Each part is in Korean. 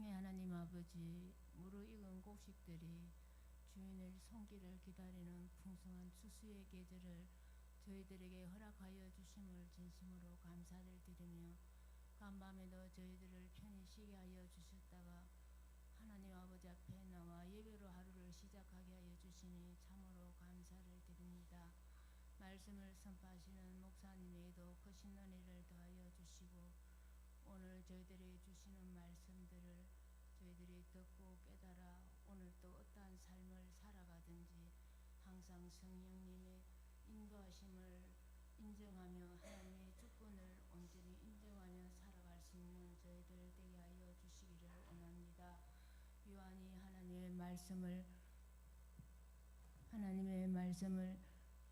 사랑의 하나님 아버지 무르익은 곡식들이 주인을 손길을 기다리는 풍성한 추수의 계절을 저희들에게 허락하여 주심을 진심으로 감사를 드리며 간밤에도 저희들을 편히 쉬게 하여 주셨다가 하나님 아버지 앞에 나와 예배로 하루를 시작하게 하여 주시니 참으로 감사를 드립니다. 말씀을 선포하시는 목사님에게도 크신 은혜를 더하여 주시고 오늘 저희들이 주시는 말씀들을 저희들이 듣고 깨달아 오늘 또 어떠한 삶을 살아가든지 항상 성령님의 인도하심을 인정하며 하나님의 주권을 온전히 인정하며 살아갈 수 있는 저희들 되게 하여 주시기를 원합니다. 요한이 하나님의 말씀을 하나님의 말씀을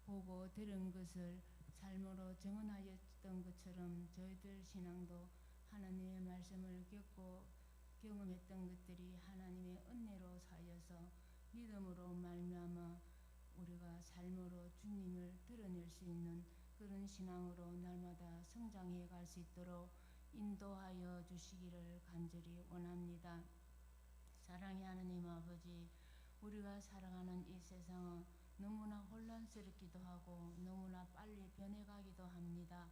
보고 들은 것을 삶으로 증언하였던 것처럼 저희들 신앙도 하나님의 말씀을 겪고 경험했던 것들이 하나님의 은혜로 사여서 믿음으로 말미암아 우리가 삶으로 주님을 드러낼 수 있는 그런 신앙으로 날마다 성장해 갈 수 있도록 인도하여 주시기를 간절히 원합니다. 사랑의 하나님 아버지, 우리가 살아가는 이 세상은 너무나 혼란스럽기도 하고 너무나 빨리 변해가기도 합니다.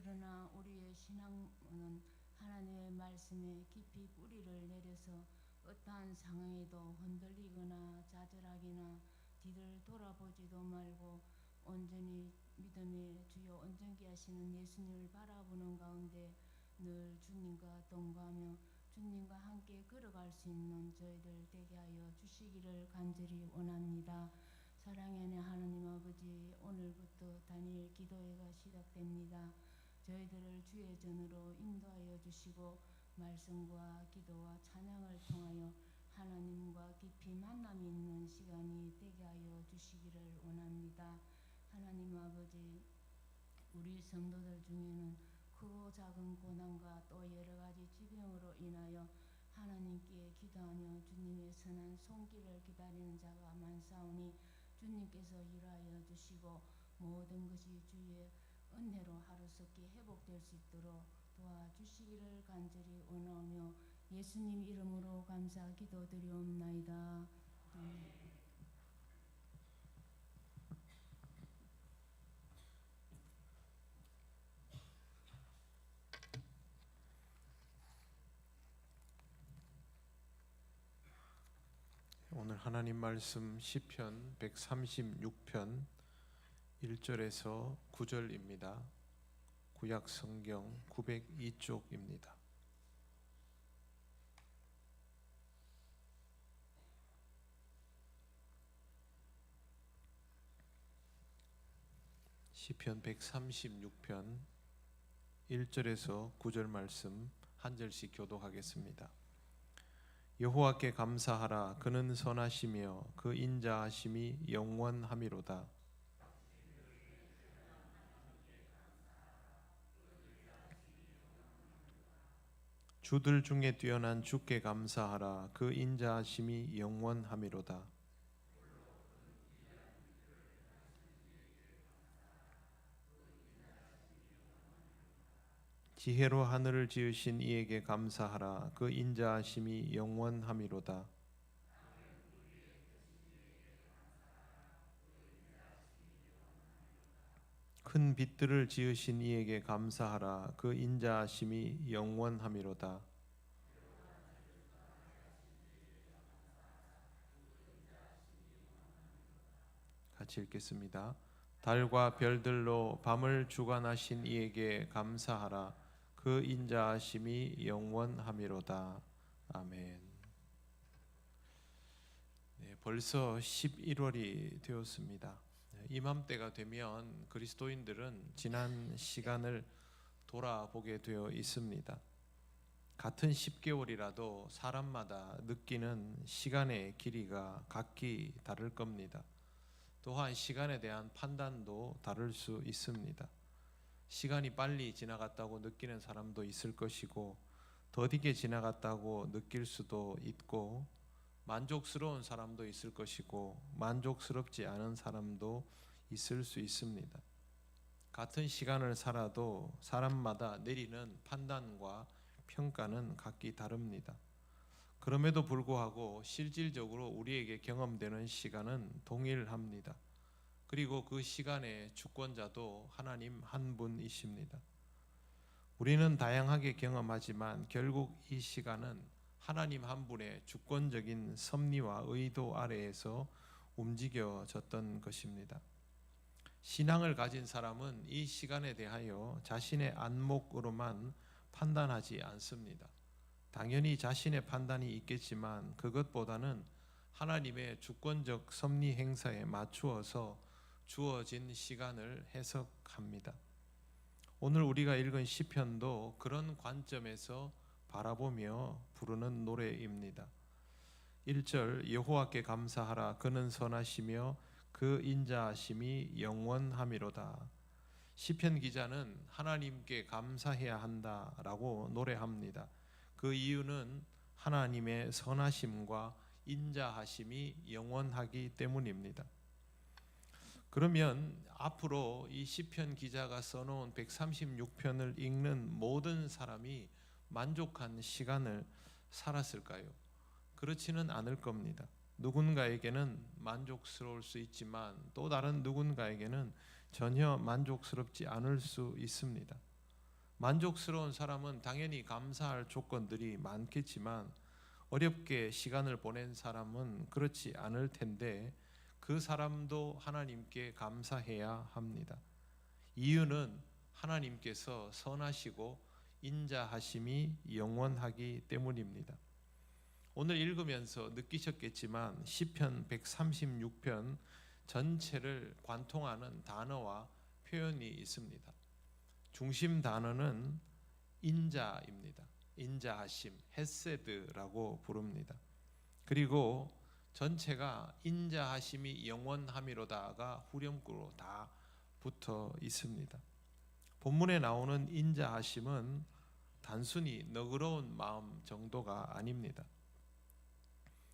그러나 우리의 신앙은 하나님의 말씀에 깊이 뿌리를 내려서 어떠한 상황에도 흔들리거나 좌절하기나 뒤를 돌아보지도 말고 온전히 믿음의 주요 온전케 하시는 예수님을 바라보는 가운데 늘 주님과 동거하며 주님과 함께 걸어갈 수 있는 저희들 되게 하여 주시기를 간절히 원합니다. 사랑의 하나님 아버지 오늘부터 단일 기도회가 시작됩니다. 저희들을 주의 전으로 인도하여 주시고 말씀과 기도와 찬양을 통하여 하나님과 깊이 만남이 있는 시간이 되게 하여 주시기를 원합니다. 하나님 아버지 우리 성도들 중에는 크고 작은 고난과 또 여러 가지疾病으로 인하여 하나님께 기도하며 주님의 선한 손길을 기다리는 자가 많사오니 주님께서 일하여 주시고 모든 것이 주의 은혜로 하루속히 회복될 수 있도록 도와주시기를 간절히 원하며 예수님 이름으로 감사 기도드리옵나이다. 아멘. 오늘 하나님 말씀 시편 136편 1절에서 9절입니다. 구약 성경 902쪽입니다. 시편 136편 1절에서 9절 말씀 한 절씩 교독하겠습니다. 여호와께 감사하라 그는 선하시며 그 인자하심이 영원함이로다 주들 중에 뛰어난 주께 감사하라. 그 인자하심이 영원함이로다. 지혜로 하늘을 지으신 이에게 감사하라. 그 인자하심이 영원함이로다 큰 빛들을 지으신 이에게 감사하라 그 인자하심이 영원함이로다 같이 읽겠습니다. 달과 별들로 밤을 주관하신 이에게 감사하라 그 인자하심이 영원함이로다. 아멘. 네, 벌써 11월이 되었습니다. 네, 이맘때가 되면 그리스도인들은 지난 시간을 돌아보게 되어 있습니다. 같은 10개월이라도 사람마다 느끼는 시간의 길이가 각기 다를 겁니다. 또한 시간에 대한 판단도 다를 수 있습니다. 시간이 빨리 지나갔다고 느끼는 사람도 있을 것이고 더디게 지나갔다고 느낄 수도 있고 만족스러운 사람도 있을 것이고 만족스럽지 않은 사람도 있을 수 있습니다. 같은 시간을 살아도 사람마다 내리는 판단과 평가는 각기 다릅니다. 그럼에도 불구하고 실질적으로 우리에게 경험되는 시간은 동일합니다. 그리고 그 시간의 주권자도 하나님 한 분이십니다. 우리는 다양하게 경험하지만 결국 이 시간은 하나님 한 분의 주권적인 섭리와 의도 아래에서 움직여졌던 것입니다. 신앙을 가진 사람은 이 시간에 대하여 자신의 안목으로만 판단하지 않습니다. 당연히 자신의 판단이 있겠지만 그것보다는 하나님의 주권적 섭리 행사에 맞추어서 주어진 시간을 해석합니다. 오늘 우리가 읽은 시편도 그런 관점에서 바라보며 부르는 노래입니다. 1절 여호와께 감사하라 그는 선하시며 그 인자하심이 영원함이로다. 시편 기자는 하나님께 감사해야 한다라고 노래합니다. 그 이유는 하나님의 선하심과 인자하심이 영원하기 때문입니다. 그러면 앞으로 이 시편 기자가 써놓은 136편을 읽는 모든 사람이 만족한 시간을 살았을까요? 그렇지는 않을 겁니다. 누군가에게는 만족스러울 수 있지만 또 다른 누군가에게는 전혀 만족스럽지 않을 수 있습니다. 만족스러운 사람은 당연히 감사할 조건들이 많겠지만 어렵게 시간을 보낸 사람은 그렇지 않을 텐데 그 사람도 하나님께 감사해야 합니다. 이유는 하나님께서 선하시고 인자하심이 영원하기 때문입니다. 오늘 읽으면서 느끼셨겠지만 시편 136편 전체를 관통하는 단어와 표현이 있습니다. 중심 단어는 인자입니다. 인자하심, 헤세드라고 부릅니다. 그리고 전체가 인자하심이 영원함이로다가 후렴구로 다 붙어 있습니다. 본문에 나오는 인자하심은 단순히 너그러운 마음 정도가 아닙니다.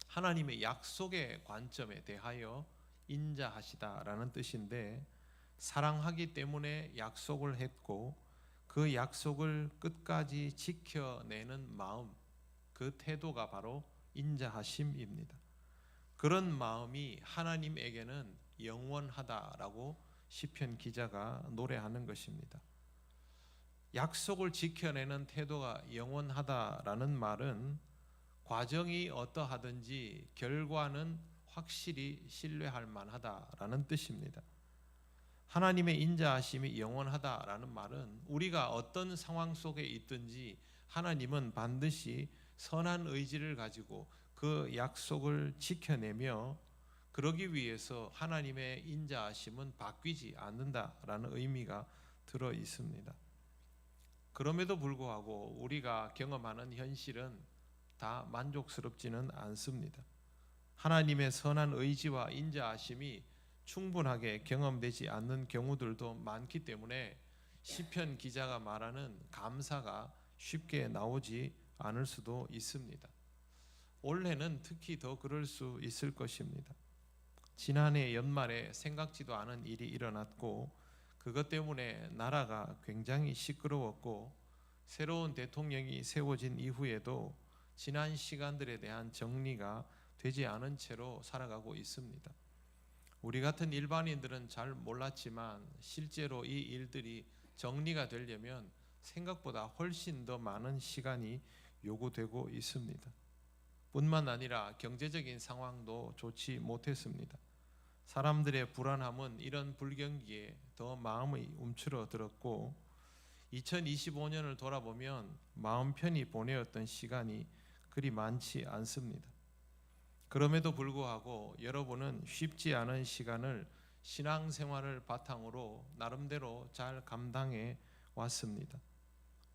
하나님의 약속의 관점에 대하여 인자하시다라는 뜻인데 사랑하기 때문에 약속을 했고 그 약속을 끝까지 지켜내는 마음 그 태도가 바로 인자하심입니다. 그런 마음이 하나님에게는 영원하다라고 시편 기자가 노래하는 것입니다. 약속을 지켜내는 태도가 영원하다라는 말은 과정이 어떠하든지 결과는 확실히 신뢰할 만하다라는 뜻입니다. 하나님의 인자하심이 영원하다라는 말은 우리가 어떤 상황 속에 있든지 하나님은 반드시 선한 의지를 가지고 그 약속을 지켜내며 그러기 위해서 하나님의 인자하심은 바뀌지 않는다라는 의미가 들어 있습니다. 그럼에도 불구하고 우리가 경험하는 현실은 다 만족스럽지는 않습니다. 하나님의 선한 의지와 인자하심이 충분하게 경험되지 않는 경우들도 많기 때문에 시편 기자가 말하는 감사가 쉽게 나오지 않을 수도 있습니다. 올해는 특히 더 그럴 수 있을 것입니다. 지난해 연말에 생각지도 않은 일이 일어났고 그것 때문에 나라가 굉장히 시끄러웠고 새로운 대통령이 세워진 이후에도 지난 시간들에 대한 정리가 되지 않은 채로 살아가고 있습니다. 우리 같은 일반인들은 잘 몰랐지만 실제로 이 일들이 정리가 되려면 생각보다 훨씬 더 많은 시간이 요구되고 있습니다. 뿐만 아니라 경제적인 상황도 좋지 못했습니다. 사람들의 불안함은 이런 불경기에 더 마음이 움츠러들었고 2025년을 돌아보면 마음 편히 보내었던 시간이 그리 많지 않습니다. 그럼에도 불구하고 여러분은 쉽지 않은 시간을 신앙생활을 바탕으로 나름대로 잘 감당해 왔습니다.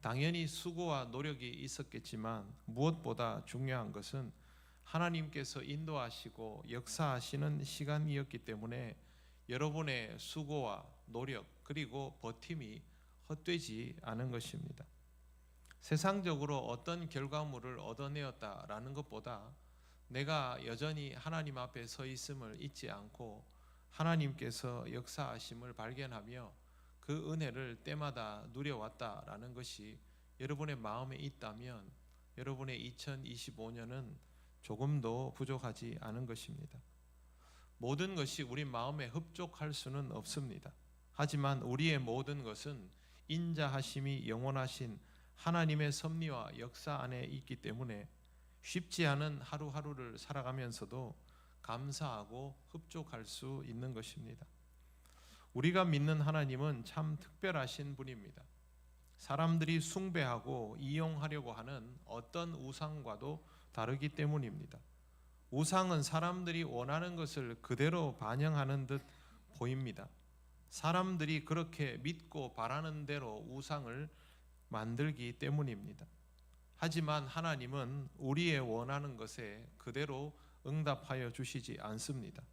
당연히 수고와 노력이 있었겠지만 무엇보다 중요한 것은 하나님께서 인도하시고 역사하시는 시간이었기 때문에 여러분의 수고와 노력 그리고 버팀이 헛되지 않은 것입니다. 세상적으로 어떤 결과물을 얻어내었다라는 것보다 내가 여전히 하나님 앞에 서 있음을 잊지 않고 하나님께서 역사하심을 발견하며 그 은혜를 때마다 누려왔다라는 것이 여러분의 마음에 있다면 여러분의 2025년은 조금도 부족하지 않은 것입니다. 모든 것이 우리 마음에 흡족할 수는 없습니다. 하지만 우리의 모든 것은 인자하심이 영원하신 하나님의 섭리와 역사 안에 있기 때문에 쉽지 않은 하루하루를 살아가면서도 감사하고 흡족할 수 있는 것입니다. 우리가 믿는 하나님은 참 특별하신 분입니다. 사람들이 숭배하고 이용하려고 하는 어떤 우상과도 다르기 때문입니다. 우상은 사람들이 원하는 것을 그대로 반영하는 듯 보입니다. 사람들이 그렇게 믿고 바라는 대로 우상을 만들기 때문입니다. 하지만 하나님은 우리의 원하는 것에 그대로 응답하여 주시지 않습니다.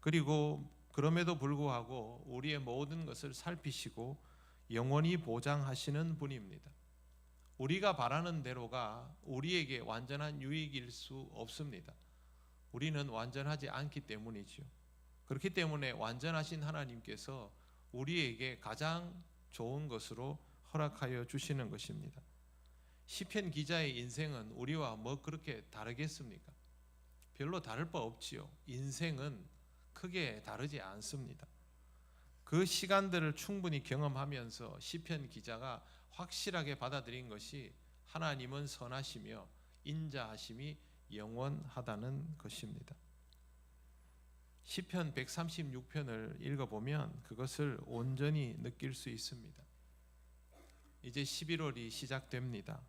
그리고 그럼에도 불구하고 우리의 모든 것을 살피시고 영원히 보장하시는 분입니다. 우리가 바라는 대로가 우리에게 완전한 유익일 수 없습니다. 우리는 완전하지 않기 때문이지요. 그렇기 때문에 완전하신 하나님께서 우리에게 가장 좋은 것으로 허락하여 주시는 것입니다. 시편 기자의 인생은 우리와 뭐 그렇게 다르겠습니까? 별로 다를 바 없지요. 인생은 크게 다르지 않습니다. 그 시간들을 충분히 경험하면서 시편 기자가 확실하게 받아들인 것이 하나님은 선하시며 인자하심이 영원하다는 것입니다. 시편 136편을 읽어보면 그것을 온전히 느낄 수 있습니다. 이제 11월이 시작됩니다.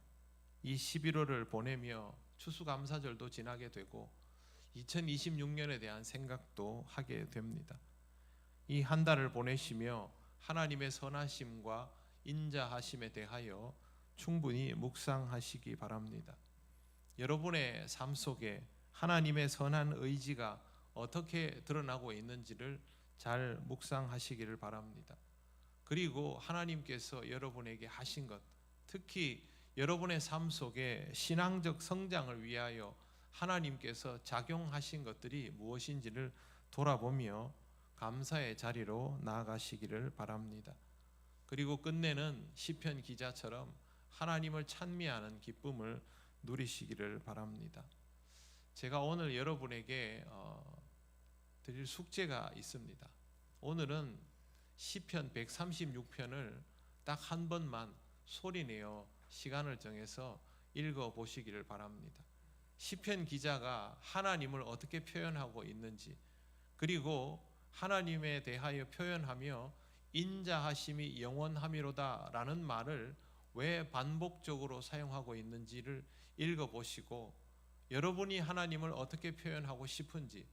이 11월을 보내며 추수감사절도 지나게 되고 2026년에 대한 생각도 하게 됩니다. 이 한 달을 보내시며 하나님의 선하심과 인자하심에 대하여 충분히 묵상하시기 바랍니다. 여러분의 삶 속에 하나님의 선한 의지가 어떻게 드러나고 있는지를 잘 묵상하시기를 바랍니다. 그리고 하나님께서 여러분에게 하신 것, 특히 여러분의 삶 속에 신앙적 성장을 위하여 하나님께서 작용하신 것들이 무엇인지를 돌아보며 감사의 자리로 나아가시기를 바랍니다. 그리고 끝내는 시편 기자처럼 하나님을 찬미하는 기쁨을 누리시기를 바랍니다. 제가 오늘 여러분에게 어, 드릴 숙제가 있습니다. 오늘은 시편 136편을 딱 한 번만 소리내어 시간을 정해서 읽어 보시기를 바랍니다. 시편 기자가 하나님을 어떻게 표현하고 있는지 그리고 하나님에 대하여 표현하며 인자하심이 영원함이로다라는 말을 왜 반복적으로 사용하고 있는지를 읽어 보시고 여러분이 하나님을 어떻게 표현하고 싶은지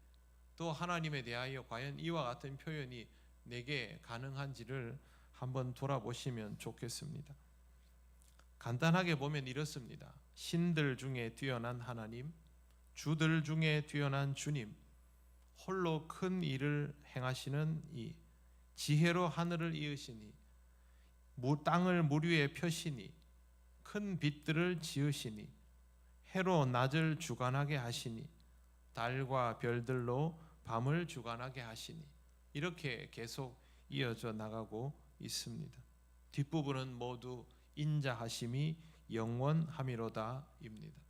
또 하나님에 대하여 과연 이와 같은 표현이 내게 가능한지를 한번 돌아보시면 좋겠습니다. 간단하게 보면 이렇습니다. 신들 중에 뛰어난 하나님, 주들 중에 뛰어난 주님, 홀로 큰 일을 행하시는 이 지혜로 하늘을 이으시니 무 땅을 물 위에 펴시니 큰 빛들을 지으시니 해로 낮을 주관하게 하시니 달과 별들로 밤을 주관하게 하시니 이렇게 계속 이어져 나가고 있습니다. 뒷부분은 모두 인자하심이 영원함이로다입니다.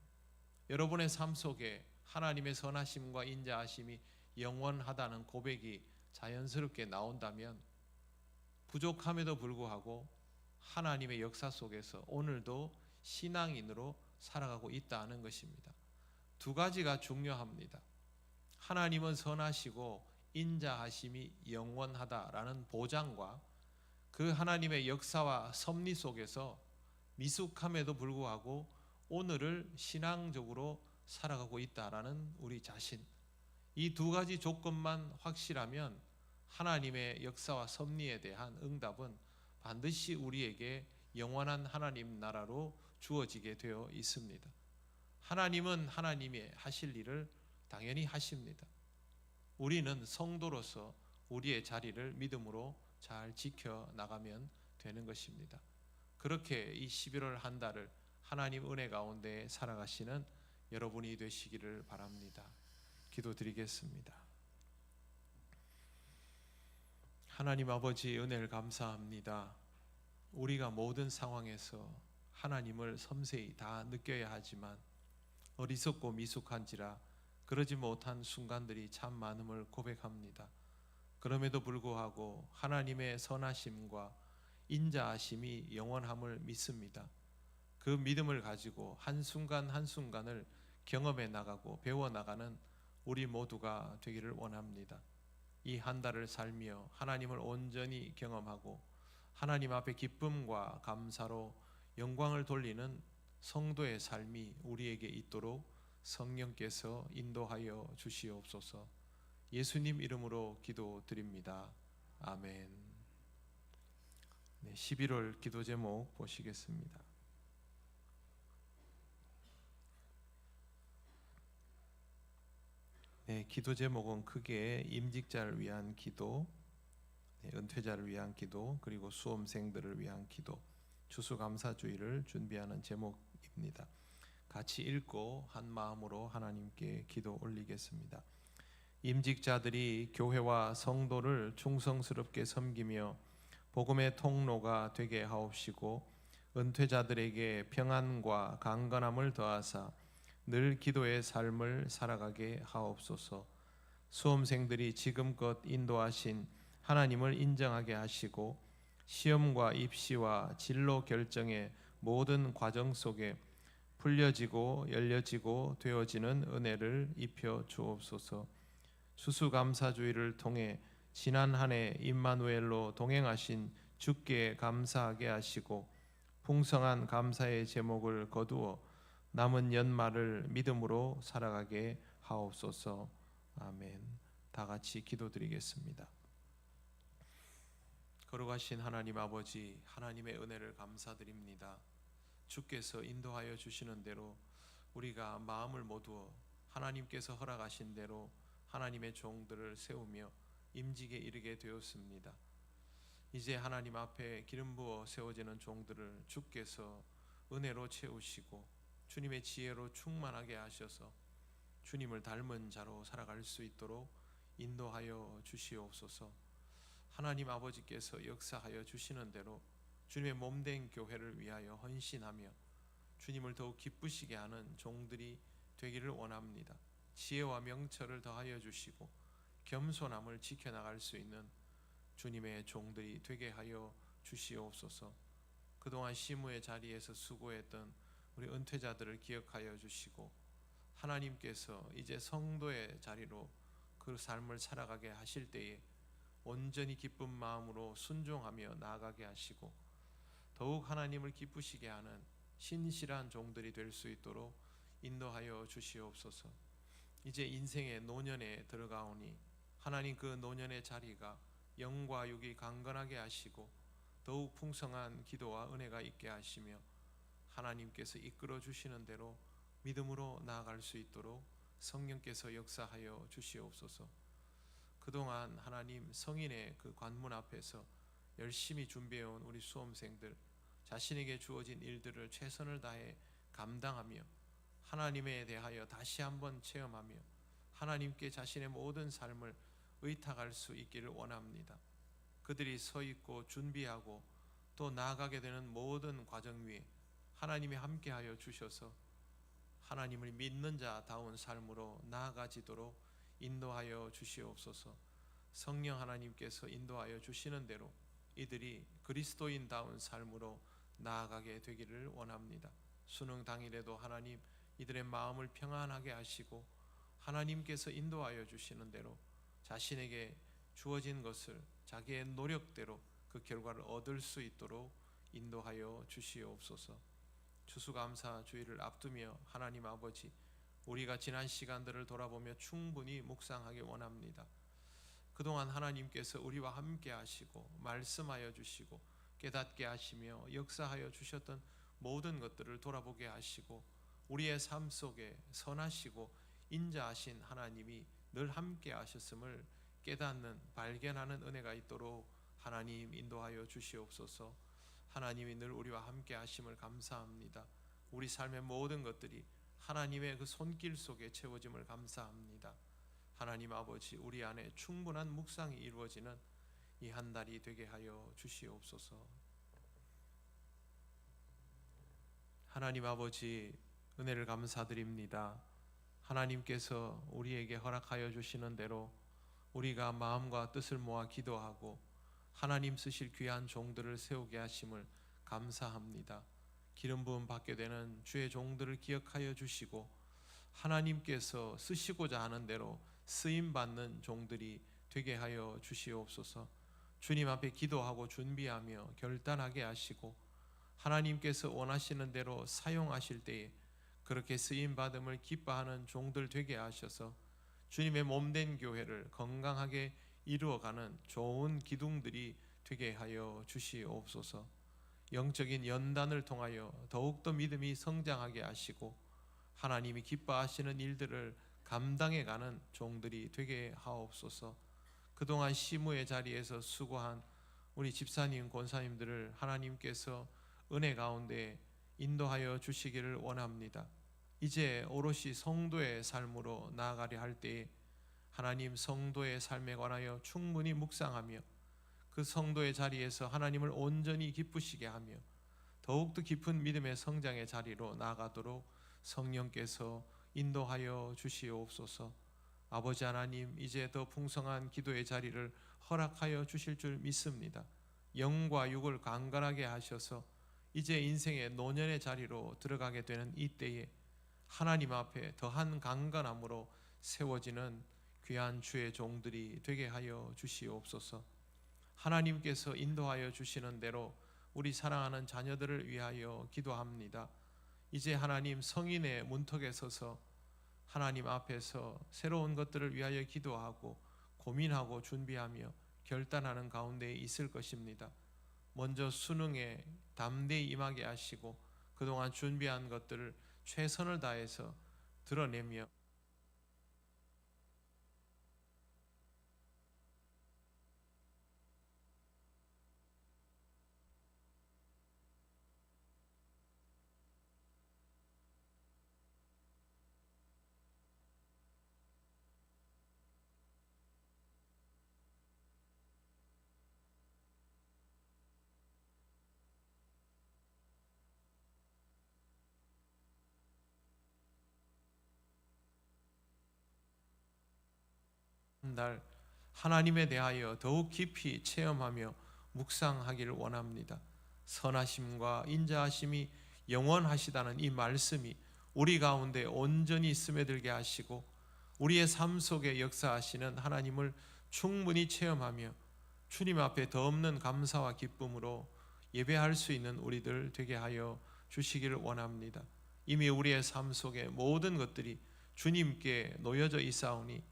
여러분의 삶 속에 하나님의 선하심과 인자하심이 영원하다는 고백이 자연스럽게 나온다면 부족함에도 불구하고 하나님의 역사 속에서 오늘도 신앙인으로 살아가고 있다는 것입니다. 두 가지가 중요합니다. 하나님은 선하시고 인자하심이 영원하다라는 보장과 그 하나님의 역사와 섭리 속에서 미숙함에도 불구하고 오늘을 신앙적으로 살아가고 있다라는 우리 자신 이 두 가지 조건만 확실하면 하나님의 역사와 섭리에 대한 응답은 반드시 우리에게 영원한 하나님 나라로 주어지게 되어 있습니다. 하나님은 하나님의 하실 일을 당연히 하십니다. 우리는 성도로서 우리의 자리를 믿음으로 잘 지켜 나가면 되는 것입니다. 그렇게 이 11월 한 달을 하나님 은혜 가운데 살아가시는 여러분이 되시기를 바랍니다. 기도드리겠습니다. 하나님 아버지 은혜를 감사합니다. 우리가 모든 상황에서 하나님을 섬세히 다 느껴야 하지만 어리석고 미숙한지라 그러지 못한 순간들이 참 많음을 고백합니다. 그럼에도 불구하고 하나님의 선하심과 인자하심이 영원함을 믿습니다. 그 믿음을 가지고 한순간 한순간을 경험해 나가고 배워 나가는 우리 모두가 되기를 원합니다. 이 한 달을 살며 하나님을 온전히 경험하고 하나님 앞에 기쁨과 감사로 영광을 돌리는 성도의 삶이 우리에게 있도록 성령께서 인도하여 주시옵소서. 예수님 이름으로 기도드립니다. 아멘. 네, 11월 기도 제목 보시겠습니다. 네, 기도 제목은 크게 임직자를 위한 기도, 네, 은퇴자를 위한 기도, 그리고 수험생들을 위한 기도, 추수감사주의를 준비하는 제목입니다. 같이 읽고 한 마음으로 하나님께 기도 올리겠습니다. 임직자들이 교회와 성도를 충성스럽게 섬기며 복음의 통로가 되게 하옵시고 은퇴자들에게 평안과 강건함을 더하사 늘 기도의 삶을 살아가게 하옵소서. 수험생들이 지금껏 인도하신 하나님을 인정하게 하시고 시험과 입시와 진로 결정의 모든 과정 속에 풀려지고 열려지고 되어지는 은혜를 입혀 주옵소서. 수수감사주의를 통해 지난 한 해 임마누엘로 동행하신 주께 감사하게 하시고 풍성한 감사의 제목을 거두어 남은 연말을 믿음으로 살아가게 하옵소서. 아멘. 다 같이 기도드리겠습니다. 걸어가신 하나님 아버지 하나님의 은혜를 감사드립니다. 주께서 인도하여 주시는 대로 우리가 마음을 모두어 하나님께서 허락하신 대로 하나님의 종들을 세우며 임직에 이르게 되었습니다. 이제 하나님 앞에 기름 부어 세워지는 종들을 주께서 은혜로 채우시고 주님의 지혜로 충만하게 하셔서 주님을 닮은 자로 살아갈 수 있도록 인도하여 주시옵소서. 하나님 아버지께서 역사하여 주시는 대로 주님의 몸된 교회를 위하여 헌신하며 주님을 더욱 기쁘시게 하는 종들이 되기를 원합니다. 지혜와 명철을 더하여 주시고 겸손함을 지켜나갈 수 있는 주님의 종들이 되게 하여 주시옵소서. 그동안 시무의 자리에서 수고했던 우리 은퇴자들을 기억하여 주시고 하나님께서 이제 성도의 자리로 그 삶을 살아가게 하실 때에 온전히 기쁜 마음으로 순종하며 나아가게 하시고 더욱 하나님을 기쁘시게 하는 신실한 종들이 될 수 있도록 인도하여 주시옵소서. 이제 인생의 노년에 들어가오니 하나님 그 노년의 자리가 영과 육이 강건하게 하시고 더욱 풍성한 기도와 은혜가 있게 하시며 하나님께서 이끌어 주시는 대로 믿음으로 나아갈 수 있도록 성령께서 역사하여 주시옵소서. 그동안 하나님 성인의 그 관문 앞에서 열심히 준비해온 우리 수험생들 자신에게 주어진 일들을 최선을 다해 감당하며 하나님에 대하여 다시 한번 체험하며 하나님께 자신의 모든 삶을 의탁할 수 있기를 원합니다. 그들이 서 있고 준비하고 또 나아가게 되는 모든 과정 위에 하나님이 함께하여 주셔서 하나님을 믿는 자다운 삶으로 나아가지도록 인도하여 주시옵소서. 성령 하나님께서 인도하여 주시는 대로 이들이 그리스도인다운 삶으로 나아가게 되기를 원합니다. 수능 당일에도 하나님 이들의 마음을 평안하게 하시고 하나님께서 인도하여 주시는 대로 자신에게 주어진 것을 자기의 노력대로 그 결과를 얻을 수 있도록 인도하여 주시옵소서. 추수감사 주의를 앞두며 하나님 아버지 우리가 지난 시간들을 돌아보며 충분히 묵상하기 원합니다. 그동안 하나님께서 우리와 함께 하시고 말씀하여 주시고 깨닫게 하시며 역사하여 주셨던 모든 것들을 돌아보게 하시고 우리의 삶 속에 선하시고 인자하신 하나님이 늘 함께 하셨음을 깨닫는 발견하는 은혜가 있도록 하나님 인도하여 주시옵소서. 하나님이 늘 우리와 함께 하심을 감사합니다. 우리 삶의 모든 것들이 하나님의 그 손길 속에 채워짐을 감사합니다. 하나님 아버지 우리 안에 충분한 묵상이 이루어지는 이 한 달이 되게 하여 주시옵소서. 하나님 아버지 은혜를 감사드립니다. 하나님께서 우리에게 허락하여 주시는 대로 우리가 마음과 뜻을 모아 기도하고 하나님 쓰실 귀한 종들을 세우게 하심을 감사합니다. 기름 부음 받게 되는 주의 종들을 기억하여 주시고 하나님께서 쓰시고자 하는 대로 쓰임 받는 종들이 되게 하여 주시옵소서. 주님 앞에 기도하고 준비하며 결단하게 하시고 하나님께서 원하시는 대로 사용하실 때에 그렇게 쓰임 받음을 기뻐하는 종들 되게 하셔서 주님의 몸된 교회를 건강하게 이루어가는 좋은 기둥들이 되게 하여 주시옵소서. 영적인 연단을 통하여 더욱더 믿음이 성장하게 하시고 하나님이 기뻐하시는 일들을 감당해 가는 종들이 되게 하옵소서. 그동안 시무의 자리에서 수고한 우리 집사님, 권사님들을 하나님께서 은혜 가운데 인도하여 주시기를 원합니다. 이제 오롯이 성도의 삶으로 나아가려 할 때에 하나님 성도의 삶에 관하여 충분히 묵상하며 그 성도의 자리에서 하나님을 온전히 기쁘시게 하며 더욱더 깊은 믿음의 성장의 자리로 나아가도록 성령께서 인도하여 주시옵소서. 아버지 하나님 이제 더 풍성한 기도의 자리를 허락하여 주실 줄 믿습니다. 영과 육을 강건하게 하셔서 이제 인생의 노년의 자리로 들어가게 되는 이 때에 하나님 앞에 더한 강건함으로 세워지는 귀한 주의 종들이 되게 하여 주시옵소서. 하나님께서 인도하여 주시는 대로 우리 사랑하는 자녀들을 위하여 기도합니다. 이제 하나님 성인의 문턱에 서서 하나님 앞에서 새로운 것들을 위하여 기도하고 고민하고 준비하며 결단하는 가운데 있을 것입니다. 먼저 수능에 담대히 임하게 하시고 그동안 준비한 것들을 최선을 다해서 드러내며 한 달 하나님에 대하여 더욱 깊이 체험하며 묵상하기를 원합니다. 선하심과 인자하심이 영원하시다는 이 말씀이 우리 가운데 온전히 스며들게 하시고 우리의 삶 속에 역사하시는 하나님을 충분히 체험하며 주님 앞에 더 없는 감사와 기쁨으로 예배할 수 있는 우리들 되게 하여 주시기를 원합니다. 이미 우리의 삶 속에 모든 것들이 주님께 놓여져 있사오니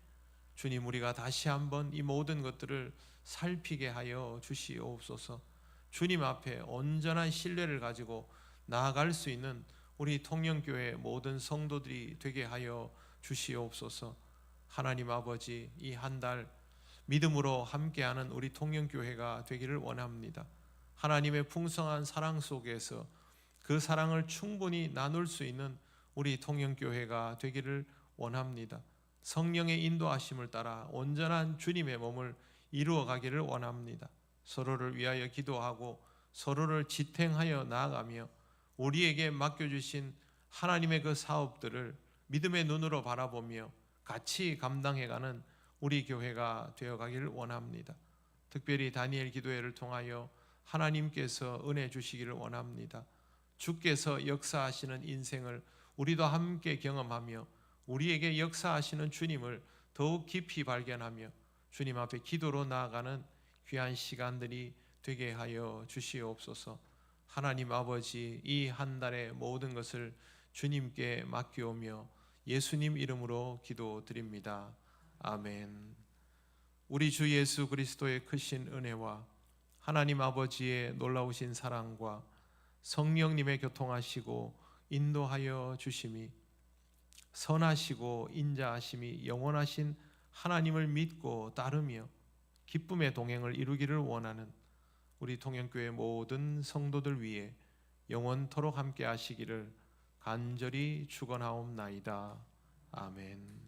주님 우리가 다시 한번 이 모든 것들을 살피게 하여 주시옵소서. 주님 앞에 온전한 신뢰를 가지고 나아갈 수 있는 우리 통영교회 모든 성도들이 되게 하여 주시옵소서. 하나님 아버지 이 한 달 믿음으로 함께하는 우리 통영교회가 되기를 원합니다. 하나님의 풍성한 사랑 속에서 그 사랑을 충분히 나눌 수 있는 우리 통영교회가 되기를 원합니다. 성령의 인도하심을 따라 온전한 주님의 몸을 이루어 가기를 원합니다. 서로를 위하여 기도하고 서로를 지탱하여 나아가며 우리에게 맡겨주신 하나님의 그 사업들을 믿음의 눈으로 바라보며 같이 감당해가는 우리 교회가 되어가기를 원합니다. 특별히 다니엘 기도회를 통하여 하나님께서 은혜 주시기를 원합니다. 주께서 역사하시는 인생을 우리도 함께 경험하며 우리에게 역사하시는 주님을 더욱 깊이 발견하며 주님 앞에 기도로 나아가는 귀한 시간들이 되게 하여 주시옵소서. 하나님 아버지 이 한 달의 모든 것을 주님께 맡기오며 예수님 이름으로 기도드립니다. 아멘. 우리 주 예수 그리스도의 크신 은혜와 하나님 아버지의 놀라우신 사랑과 성령님의 교통하시고 인도하여 주심이 선하시고 인자하심이 영원하신 하나님을 믿고 따르며 기쁨의 동행을 이루기를 원하는 우리 통영교회 모든 성도들 위해 영원토록 함께 하시기를 간절히 축원하옵나이다. 아멘.